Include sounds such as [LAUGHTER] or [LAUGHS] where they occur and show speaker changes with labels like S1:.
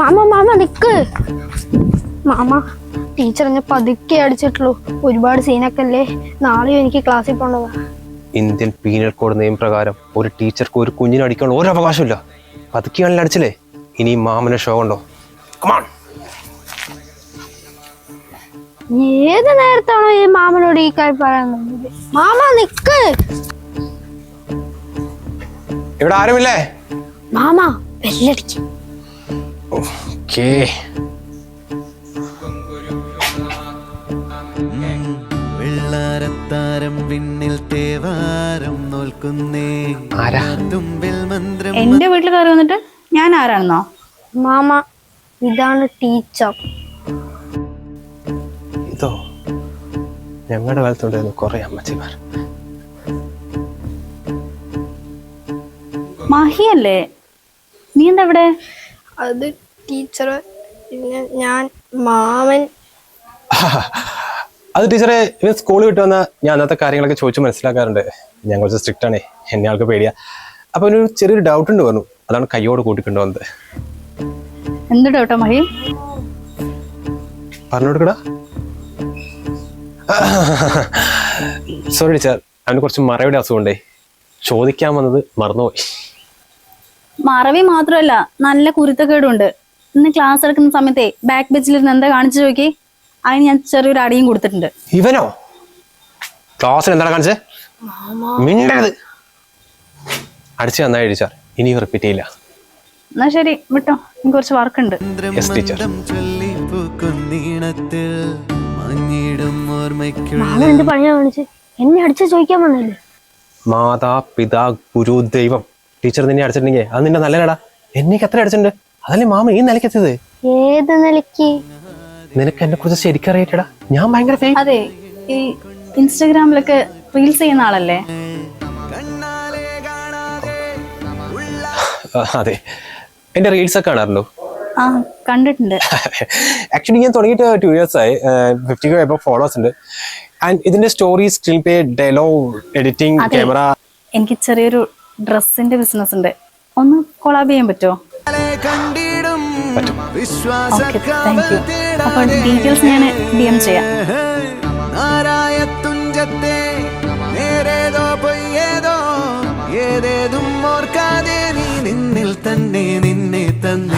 S1: Mama മാമ നിക്ക്. മാമ ടീച്ചർ എന്നെ പതുക്കെ അടിച്ചിട്ടുള്ളൂ. ഒരുപാട് സീനൊക്കെ അല്ലേ നാളെയും എനിക്ക് ക്ലാസ്സിൽ പോണതാ
S2: ഇന്ത്യൻ പീനൽ കോഡ് നിയമപ്രകാരം ഒരു ടീച്ചർക്ക് ഒരു കുഞ്ഞിനെ അടിക്കാനുള്ള ഒരു അവകാശമില്ല. പതുക്കെയാണല്ലേ അടിച്ചില്ലേ? ഇനി മാമന് ഷോ ഉണ്ടോ? കമാൺ
S1: ഏത് നേരത്താണോ ഈ മാമനോട് ഈ കാര്യം പറയാൻ മാമ നിക്ക്.
S2: ഇവിടെ ആരുമില്ലേ?
S1: മാമ ബെല്ലടിക്ക്
S2: ഓക്കേ
S3: വെള്ളാരത്താരം വിണ്ണിൽ തേവാരം നോൽക്കുന്നേ.
S2: ആരാ?
S3: തുമ്പിൽ മന്ത്രം
S4: എന്റെ വീട്ടിൽ കയറി വന്നിട്ട് ഞാൻ ആരാണെന്നോ?
S1: മാമ ഇതാണ് ടീച്ചർ.
S2: ഇതോ? ഞങ്ങളുടെ കാലത്തുണ്ടായിരുന്നു കുറെ അമ്മച്ചിമാർ.
S4: മഹിയല്ലേ? നീ എന്താ ഇവിടെ?
S1: അത് ടീച്ചർ പിന്നെ ഞാൻ മാമൻ. [LAUGHS]
S2: അത് ടീച്ചറെ ഇവൻ സ്കൂളിൽ വിട്ട് വന്ന ഞാൻ അന്നത്തെ കാര്യങ്ങളൊക്കെ ചോദിച്ച് മനസ്സിലാക്കാറുണ്ട്. ഞാൻ കുറച്ച് സ്ട്രിക്റ്റ് ആണേ എന്നെ ആൾക്ക് പേടിയാ. അപ്പൊ ഒരു ചെറിയൊരു ഡൗട്ട് ഉണ്ട് പറഞ്ഞു. അതാണ് കയ്യോട് കൂട്ടിക്കൊണ്ടു വന്നത്.
S4: എന്ത് ഡൗട്ടാ മഹി?
S2: പറഞ്ഞു കൊടുക്കടാ. [LAUGHS] സോറി ടീച്ചർ അവന് കുറച്ച് മറയുടെ അസുഖമുണ്ടേ ചോദിക്കാൻ വന്നത് മറന്നുപോയി.
S4: മറവി മാത്രമല്ല നല്ല കുരുത്തക്കേടുണ്ട്. ഇന്ന് ക്ലാസ് എടുക്കുന്ന സമയത്തെ ബാക്ക് ബെഞ്ചിലിരുന്ന് എന്താ കാണിച്ചു നോക്കി? അതിന് ഞാൻ ചെറിയൊരു അടിയും കൊടുത്തിട്ടുണ്ട്.
S2: ഇവനോ? ക്ലാസ്സിൽ എന്താണ് കാണിച്ചത് മിണ്ടരുത്. അടിച്ചു നന്നായി ടീച്ചർ ഇനി റിപ്പീറ്റ് ചെയ്യില്ല.
S4: എന്നാ ശരി വിട്ടോ. എനിക്ക് കുറച്ച്
S1: പണിയാ കാണിച്ച്? എന്നെ അടിച്ചു ചോദിക്കാൻ വന്നില്ലേ?
S2: മാതാ പിതാ ഗുരു ദൈവം ടീച്ചർ നിന്നെ അടിച്ചിട്ടുണ്ടെങ്കിൽ അത് നിന്റെ നല്ലതാടാ എന്നേക്ക് എത്ര അടിച്ചിട്ടുണ്ട്? അതല്ലേ മാമ ഈ നിലയ്ക്ക് എത്തിയത്?
S1: ഏത് നിലയ്ക്ക്?
S2: നിനക്ക് എന്നെ കുറിച്ച് ശരിക്കും അറിയട്ടടാ ഞാൻ ഭയങ്കര
S4: അതെ ഈ ഇൻസ്റ്റാഗ്രാമിലൊക്കെ റീൽസ് ചെയ്യുന്ന ആളല്ലേ?
S2: അതെ. എന്റെ റീൽസ് ഒക്കെ കാണാറുണ്ടോ?
S4: ആ കണ്ടിട്ടുണ്ട്.
S2: ആക്ച്വലി ഞാൻ തുടങ്ങിയിട്ട് ടു ഇയേഴ്സ് ആയി. ഫിഫ്റ്റി ഫൈവ് എബോ ഫോളോവേഴ്സ് ഉണ്ട്. ആൻഡ് ഇതിന്റെ story screenplay dialogue editing camera
S4: എനിക്ക് ചെറിയൊരു ഡ്രസ്സിന്റെ ബിസിനസ് ഉണ്ട്. ഒന്ന് കൊളാബ് ചെയ്യാൻ പറ്റുമോ? ഓക്കെ താങ്ക് യു അപ്പൊ ഡീറ്റെയിൽസ് ഞാൻ ഡി എം ചെയ്യാം.
S3: നാരായ നേരേതോ പൊയ്യേതോ ഏതേതും ഓർക്കാതെ നീ നിന്നിൽ തന്നെ നിന്നെ തന്നെ.